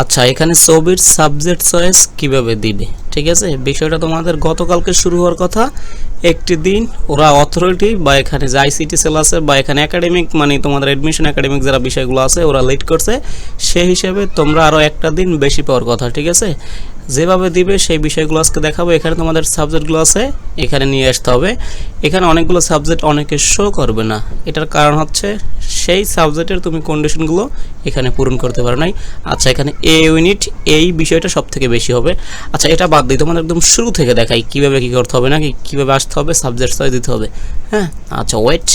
আচ্ছা এখানে ছবির সাবজেক্ট চয়েস কীভাবে দিবে? ঠিক আছে? বিষয়টা তোমাদের গতকালকে শুরু হওয়ার কথা। একটি দিন ওরা অথরিটি বা এখানে যে আইসিটি সেল আছে বা এখানে একাডেমিক মানে তোমাদের অ্যাডমিশন একাডেমিক যারা বিষয়গুলো আছে, ওরা লেট করছে, সেই হিসেবে তোমরা আরও একটা দিন বেশি পাওয়ার কথা, ঠিক আছে? যেভাবে দিবে সেই বিষয়গুলো আজকে দেখাবো। এখানে তোমাদের সাবজেক্টগুলো আছে, এখানে নিয়ে আসতে হবে। এখানে অনেকগুলো সাবজেক্ট অনেকে শো করবে না। এটার কারণ হচ্ছে সেই সাবজেক্টের তুমি কন্ডিশনগুলো এখানে পূরণ করতে পারো নাই। আচ্ছা এখানে এ ইউনিট এই বিষয়টা সব থেকে বেশি হবে। আচ্ছা এটা বাদ দিই তোমাদের একদম শুরু থেকে দেখাই কীভাবে কী করতে হবে নাকি কীভাবে আসতে হবে সাবজেক্ট দিতে হবে। হ্যাঁ আচ্ছা ওয়েট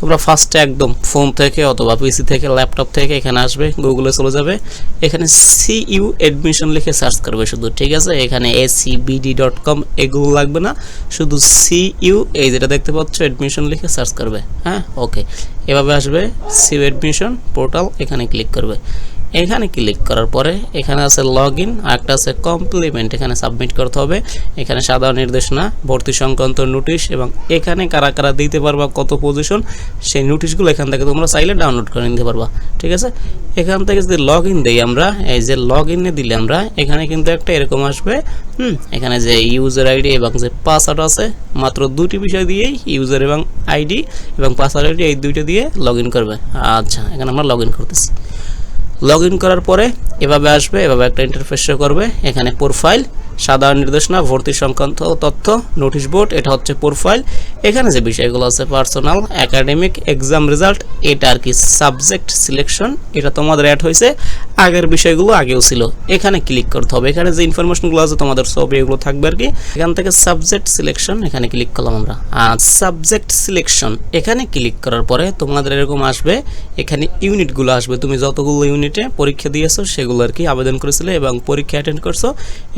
তোমরা ফার্স্টে একদম ফোন থেকে অথবা পিসি থেকে ল্যাপটপ থেকে এখানে আসবে গুগলে চলে যাবে। এখানে সি ইউ অ্যাডমিশন লিখে সার্চ করবে শুধু, ঠিক আছে? এখানে এসিবিডি ডট কম এগুলো লাগবে না। শুধু সি ইউ এই যেটা দেখতে পাচ্ছ অ্যাডমিশন লিখে সার্চ করবে হ্যাঁ? ওকে এভাবে আসবে সি ইউ অ্যাডমিশন পোর্টাল এখানে ক্লিক করবে। এখানে ক্লিক করার পরে এখানে আছে লগ ইন একটা আছে কমপ্লিমেন্ট এখানে সাবমিট করতে হবে। এখানে সাধারণ নির্দেশনা, ভর্তি সংক্রান্ত নোটিশ এবং এখানে কারা কারা দিতে পারবা, কত পজিশন সেই নোটিশগুলো এখান থেকে তোমরা চাইলে ডাউনলোড করে নিতে পারবা। ঠিক আছে? এখান থেকে যদি লগ ইন দিই আমরা, এই যে লগ ইনে দিলে আমরা, এখানে কিন্তু একটা এরকম আসবে, হুম, এখানে যে ইউজার আইডি এবং যে পাসওয়ার্ড আছে, মাত্র দুটি বিষয় দিয়েই ইউজার এবং আইডি এবং পাসওয়ার্ড আইডি এই দুইটা দিয়ে লগ ইন করবে। আচ্ছা এখানে আমরা লগ ইন করতেছি। লগ ইন করার পরে এভাবে আসবে এভাবে একটা ইন্টারফেস করবে এখানে প্রোফাইল সাধারণ নির্দেশনা, ভর্তি সংক্রান্ত তথ্য, নোটিশ বোর্ড, এটা হচ্ছে প্রোফাইল এখানে যে বিষয়গুলো আছে পার্সোনাল একাডেমিক এক্সাম রেজাল্ট এটা আর কি সাবজেক্ট সিলেকশন এটা তোমাদের অ্যাড হয়েছে। আগের বিষয়গুলো আগেও ছিল। এখানে ক্লিক করতে হবে। এখানে যে ইনফরমেশনগুলো আছে, তোমাদের সব এগুলো থাকবে আর কি। এখান থেকে সাবজেক্ট সিলেকশন এখানে ক্লিক করলাম আমরা। আর সাবজেক্ট সিলেকশন এখানে ক্লিক করার পরে তোমাদের এরকম আসবে, এখানে ইউনিটগুলো আসবে। তুমি যতগুলো ইউনিটে পরীক্ষা দিয়েছ, সেগুলো আর কি আবেদন করেছিলে এবং পরীক্ষা অ্যাটেন্ড করছ।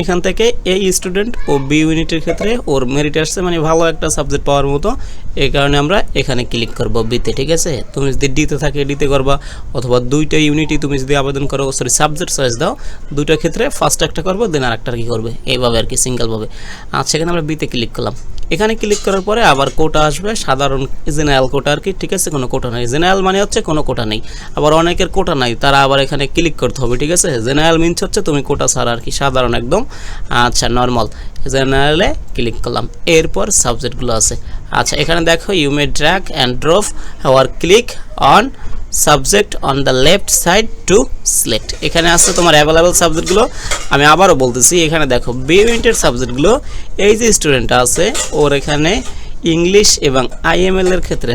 এখান থেকে এই স্টুডেন্ট ও বি ইউনিটের ক্ষেত্রে ওর মেরিট আসছে মানে ভালো একটা সাবজেক্ট পাওয়ার মতো। এই কারণে আমরা এখানে ক্লিক করব বিতে ঠিক আছে? তুমি যদি ডিতে থাকে ডিতে করবা, অথবা দুইটা ইউনিটই তুমি যদি আবেদন করো সরি সাবজেক্ট চয়েস দাও, দুইটা ক্ষেত্রে ফার্স্ট একটা করব দেন আর একটা কি করবে। এইভাবে আর কি সিঙ্গেলভাবে আচ্ছা সেখানে আমরা বিতে ক্লিক করলাম। এখানে ক্লিক করার পরে আবার কোটা আসবে। সাধারণ জেনারেল কোটা আর কি, ঠিক আছে? কোনো কোটা নেই। জেনারেল মানে হচ্ছে কোনো কোটা নেই। আবার অনেকের কোটা নাই, তারা আবার এখানে ক্লিক করতে হবে, ঠিক আছে? জেনারেল মিনস হচ্ছে তুমি কোটা ছাড়া আর কি, সাধারণ একদম। আচ্ছা নর্মাল জেনারেলে ক্লিক করলাম। এরপর সাবজেক্টগুলো আছে। আচ্ছা এখানে দেখো you may drag and drop or click on subject on the left side to select এখানে আসছে তোমার অ্যাভেলেবেল সাবজেক্টগুলো। আমি আবারও বলতেছি, এখানে দেখো বি ইউনিটের সাবজেক্টগুলো, এই যে স্টুডেন্ট আছে, ওর এখানে ইংলিশ এবং আইএমএল এর ক্ষেত্রে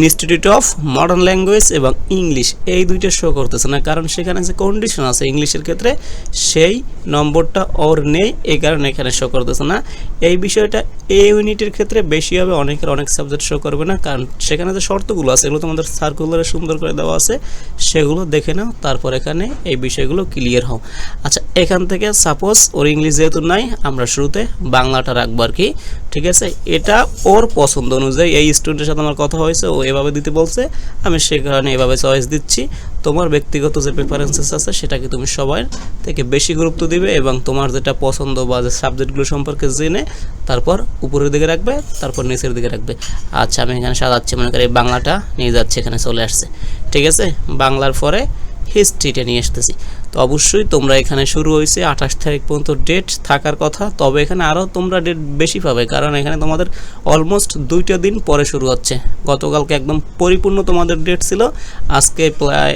ইনস্টিটিউট অফ মডার্ন ল্যাঙ্গুয়েজ এবং ইংলিশ এই দুইটা শো করতেছে না, কারণ সেখানে যে কন্ডিশন আছে ইংলিশের ক্ষেত্রে, সেই নম্বরটা ওর নেই এই কারণে এখানে শো করতেছে না। এই বিষয়টা এই ইউনিটের ক্ষেত্রে বেশি হবে, অনেকের অনেক সাবজেক্ট শো করবে না, কারণ সেখানে যে শর্তগুলো আছে, এগুলো তোমাদের সার্কুলারে সুন্দর করে দেওয়া আছে, সেগুলো দেখে নাও, তারপর এখানে এই বিষয়গুলো ক্লিয়ার হও। আচ্ছা এখান থেকে সাপোজ ওর ইংলিশ যেহেতু নাই, আমরা শুরুতে বাংলাটা রাখব আর কি, ঠিক আছে? এটা ওর পছন্দ অনুযায়ী, এই স্টুডেন্টের সাথে আমার কথা হয়েছে, ও এভাবে দিতে বলছে, আমি সে কারণে এভাবে চয়েস দিচ্ছি। তোমার ব্যক্তিগত যে প্রেফারেন্সেস আছে সেটাকে তুমি সবার থেকে বেশি গুরুত্ব দিবে এবং তোমার যেটা পছন্দ বা যে সাবজেক্টগুলো সম্পর্কে জেনে তারপর উপরের দিকে রাখবে, তারপর নিচের দিকে রাখবে। আচ্ছা আমি এখানে সাজাচ্ছি, মনে করি বাংলাটা নিয়ে যাচ্ছে, এখানে চলে আসছে। ঠিক আছে? বাংলার পরে হিস্ট্রিটা নিয়ে আসতেছি। তো অবশ্যই তোমরা এখানে শুরু হয়েছে আঠাশ তারিখ পর্যন্ত ডেট থাকার কথা। তবে এখানে আরও তোমরা ডেট বেশি পাবে, কারণ এখানে তোমাদের অলমোস্ট দুইটা দিন পরে শুরু হচ্ছে। গতকালকে একদম পরিপূর্ণ তোমাদের ডেট ছিল। আজকে প্রায়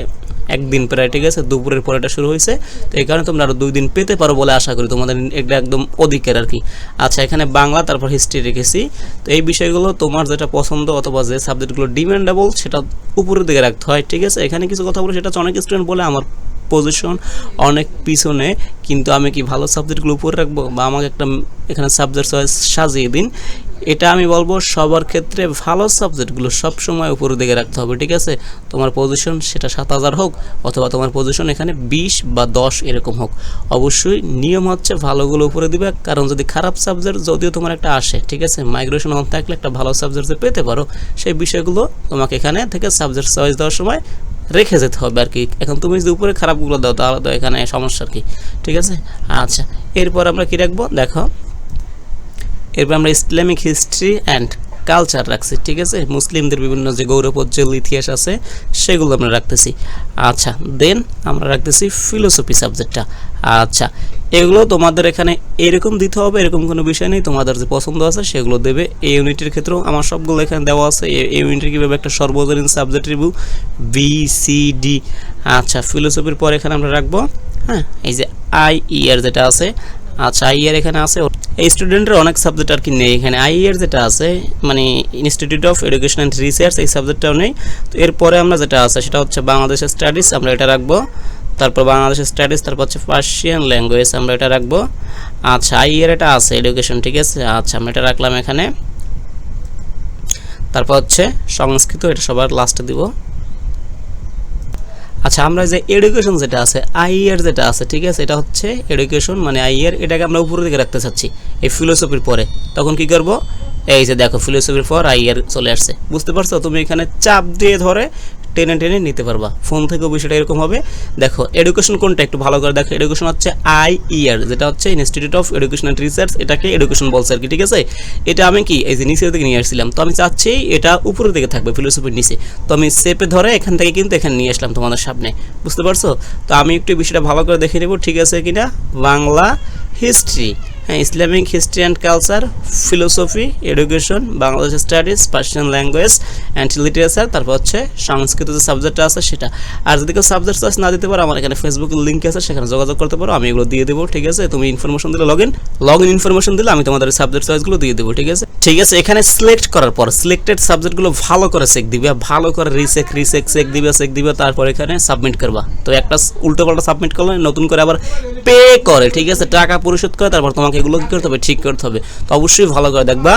একদিন প্রায়, ঠিক আছে? দুপুরের পরে এটা শুরু হয়েছে। তো এই কারণে তোমরা আরও দুই দিন পেতে পারো বলে আশা করি তোমাদের এটা একদম অধিকার আর কি। আচ্ছা এখানে বাংলা, তারপর হিস্ট্রি রেখেছি। তো এই বিষয়গুলো তোমার যেটা পছন্দ অথবা যে সাবজেক্টগুলো ডিমান্ডেবল সেটা উপরের দিকে রাখতে হয়, ঠিক আছে? এখানে কিছু কথা বলে, সেটা অনেক স্টুডেন্ট বলে আমার পজিশন অনেক পিছনে, কিন্তু আমি কি ভালো সাবজেক্টগুলো উপরে রাখব? বা আমাকে একটা এখানে সাবজেক্ট সাজিয়ে দিন। এটা আমি বলব সবার ক্ষেত্রে ভালো সাবজেক্টগুলো সবসময় উপরের দিকে রাখতে হবে, ঠিক আছে? তোমার পজিশন সেটা সাত হাজার হোক অথবা তোমার পজিশন এখানে বিশ বা দশ এরকম হোক। অবশ্যই নিয়ম হচ্ছে ভালোগুলো উপরে দিবে, কারণ যদি খারাপ সাবজেক্ট যদিও তোমার একটা আসে, ঠিক আছে? মাইগ্রেশন অন থাকলে একটা ভালো সাবজেক্ট পেতে পারো, সেই বিষয়গুলো তোমাকে এখানে থেকে সাবজেক্ট চয়েস দেওয়ার সময় রেখে যেতে হবে আর কি। এখন তুমি যদি উপরে খারাপগুলো দাও, তাহলে তো এখানে সমস্যা আর কি, ঠিক আছে? আচ্ছা এরপর আমরা কি রাখব? দেখো এরপর আমরা ইসলামিক হিস্ট্রি অ্যান্ড কালচার রাখছি, ঠিক আছে? মুসলিমদের বিভিন্ন যে গৌরবোজ্জ্বল ইতিহাস আছে, সেগুলো আমরা রাখতেছি। আচ্ছা দেন আমরা রাখতেছি ফিলোসফি সাবজেক্টটা আচ্ছা এগুলো তোমাদের এখানে এরকম দিতে হবে, এরকম কোনো বিষয় নেই, তোমাদের যে পছন্দ আছে সেগুলো দেবে। এই ইউনিটের ক্ষেত্রেও আমার সবগুলো এখানে দেওয়া আছে। এই ইউনিটের কীভাবে একটা সর্বজনীন subject review B C D আচ্ছা ফিলোসফির পর এখানে আমরা রাখব হ্যাঁ? এই যে আই ইয়ার যেটা আছে আচ্ছা আই ইয়ার এখানে আছে। এই স্টুডেন্টের অনেক সাবজেক্ট আর কি নেই এখানে। আই ইয়ার যেটা আছে মানে institute of education and research এই সাবজেক্টটাও নেই। তো এরপরে আমরা যেটা আছে, সেটা হচ্ছে বাংলাদেশের স্টাডিজ আমরা এটা রাখব। তারপর বাংলাদেশের স্টাডিজ তারপর হচ্ছে পার্সিয়ান ল্যাঙ্গুয়েজ আমরা এটা রাখব। আচ্ছা আই ইয়ার এটা আছে এডুকেশন ঠিক আছে? আচ্ছা আমরা এটা রাখলাম এখানে। তারপর হচ্ছে সংস্কৃত, এটা সবার লাস্টে দিব। আচ্ছা আমরা যে এডুকেশন যেটা আছে আইয়ার যেটা আছে, ঠিক আছে, এটা হচ্ছে এডুকেশন মানে আইয়ার এটাকে আমরা উপরের দিকে রাখতে চাচ্ছি, এই ফিলোসফির পরে। তখন কি করব? এই যে দেখো ফিলোসফির পর আইয়ার চলে আসছে। বুঝতে পারছ? তুমি এখানে চাপ দিয়ে ধরে টেনে টেনে নিতে পারবা। ফোন থেকেও বিষয়টা এরকম হবে। দেখো এডুকেশন কোনটা একটু ভালো করে দেখো। এডুকেশন হচ্ছে আই ইয়ার যেটা হচ্ছে institute of education and research এটাকে এডুকেশন বলছে আর কি, ঠিক আছে? এটা আমি কি, এই যে নিচের দিকে নিয়ে আসছিলাম। তো আমি চাচ্ছি এটা উপরের দিকে থাকবে ফিলোসফির নিচে। তো আমি সেপে ধরে এখান থেকে কিন্তু এখানে নিয়ে আসলাম তোমাদের সামনে। বুঝতে পারছ? তো আমি একটু বিষয়টা ভালো করে দেখে নেব, ঠিক আছে কিনা? বাংলা হিস্ট্রি হ্যাঁ Islamic history and culture philosophy education Bangladesh studies Persian language and literature তারপর হচ্ছে সংস্কৃত যে সাবজেক্টটা আছে সেটা। আর যদি কেউ সাবজেক্ট চয়েস না দিতে পারো, আমার এখানে ফেসবুকের লিঙ্ক আছে, সেখানে যোগাযোগ করতে পারো, আমি এগুলো দিয়ে দেবো, ঠিক আছে? তুমি ইনফরমেশন দিলে log in log in information দিলে আমি তোমাদের সাবজেক্ট চয়েসগুলো দিয়ে দেবো, ঠিক আছে? ঠিক আছে, এখানে সিলেক্ট করার পর সিলেক্টেড সাবজেক্টগুলো ভালো করে চেক দিবে, ভালো করে রিসেক রিসেক চেক দিবে চেক দিবে, তারপর এখানে সাবমিট করবা। তো একটা উল্টো পাল্টা সাবমিট করলে নতুন করে আবার পে করে, ঠিক আছে? টাকা পরিশোধ করে, তারপর তোমাকে এগুলো কী করতে হবে, ঠিক করতে হবে। তো অবশ্যই ভালো করে দেখবা।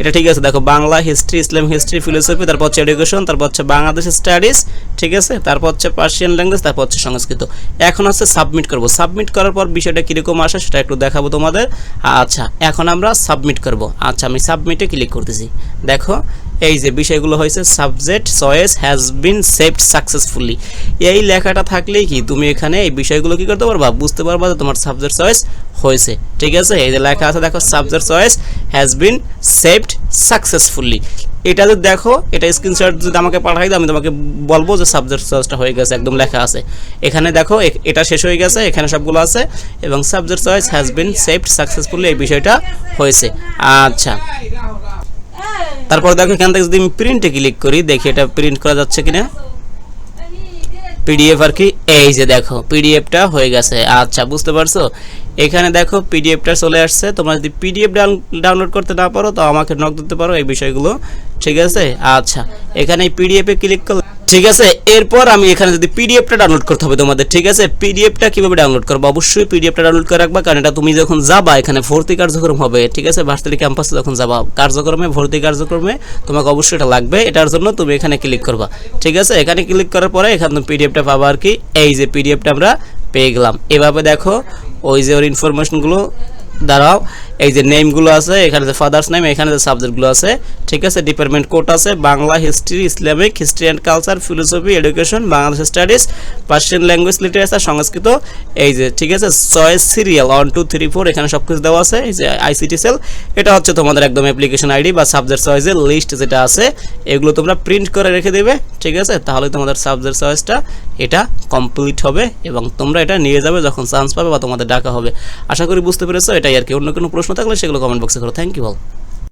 এটা ঠিক আছে, দেখো Bangla history Islam history philosophy তারপর হচ্ছে এডুকেশন তারপর হচ্ছে বাংলাদেশ স্টাডিজ ঠিক আছে? তারপর হচ্ছে পার্সিয়ান ল্যাঙ্গুয়েজ তারপর হচ্ছে সংস্কৃত। এখন হচ্ছে সাবমিট করব। সাবমিট করার পর বিষয়টা কীরকম আসে সেটা একটু দেখাবো তোমাদের। আচ্ছা এখন আমরা সাবমিট করব। আচ্ছা আমি সাবমিটে ক্লিক করতেছি। দেখো এই যে বিষয়গুলো হয়েছে subject choice has been saved successfully এই লেখাটা থাকলেই কি তুমি এখানে এই বিষয়গুলো কি করতে পারবা? বুঝতে পারবা যে তোমার সাবজেক্ট চয়েস হয়েছে। ঠিক আছে? এই যে লেখা আছে, দেখো subject choice has been saved successfully এটা যদি দেখো, এটা স্ক্রিনশট যদি আমাকে পাঠাই দাও, আমি তোমাকে বলব যে সাবজেক্ট চয়েসটা হয়ে গেছে, একদম লেখা আছে। এখানে দেখো এটা শেষ হয়ে গেছে, এখানে সবগুলো আছে, এবং subject choice has been saved successfully এই বিষয়টা হয়েছে। আচ্ছা। তারপর দেখো এখান থেকে যদি আমি প্রিন্টে ক্লিক করি, দেখি এটা প্রিন্ট করা যাচ্ছে কিনা। পিডিএফ আর কি, এই যে দেখো পিডিএফটা হয়ে গেছে। আচ্ছা বুঝতে পারছ? এখানে দেখো পিডিএফটা চলে আসছে। তোমরা যদি পিডিএফ ডাউনলোড করতে না পারো, তো আমাকে নক দিতে পারো এই বিষয়গুলো। ঠিক আছে? আচ্ছা এখানে পিডিএফে ক্লিক করলে ঠিক আছে, এরপর আমি এখানে যদি পিডিএফটা ডাউনলোড করতে হবে তোমাদের, ঠিক আছে? পিডিএফটা কীভাবে ডাউনলোড করব? অবশ্যই পিডিএফটা ডাউনলোড করে রাখবা, কারণ এটা তুমি যখন যাবা, এখানে ভর্তি কার্যক্রম হবে, ঠিক আছে? ভার্সিটি ক্যাম্পাসে যখন যাবা, কার্যক্রমে, ভর্তি কার্যক্রমে তোমাকে অবশ্যই এটা লাগবে, এটার জন্য তুমি এখানে ক্লিক করবা। ঠিক আছে? এখানে ক্লিক করার পরে এখানে তুমি পিডিএফটা পাবা আর কি, এই যে পিডিএফটা আমরা পেয়ে গেলাম। এভাবে দেখো, ওই যে ওর ইনফরমেশনগুলো দাঁড়াও। এই যে নেমগুলো আছে, এখানে যে ফাদার্স নেম এখানে যে সাবজেক্টগুলো আছে, ঠিক আছে? ডিপার্টমেন্ট কোড আছে, Bangla history Islamic history and culture philosophy education Bangladesh studies Persian language literature Sanskrit, এই যে, ঠিক আছে? Choice serial one two three four এখানে সব কিছু দেওয়া আছে, এই যে আইসিটি সেল এটা হচ্ছে তোমাদের একদম অ্যাপ্লিকেশন আইডি বা সাবজেক্ট চয়েসের লিস্ট যেটা আছে, এগুলো তোমরা প্রিন্ট করে রেখে দেবে, ঠিক আছে? তাহলে তোমাদের সাবজেক্ট চয়েসটা এটা কমপ্লিট হবে এবং তোমরা এটা নিয়ে যাবে যখন চান্স পাবে বা তোমাদের ডাকা হবে। আশা করি বুঝতে পেরেছ, এটাই আর কি। অন্য কোনো প্রশ্ন থাকলে সেগুলো কমেন্ট বক্সে করো। Thank you all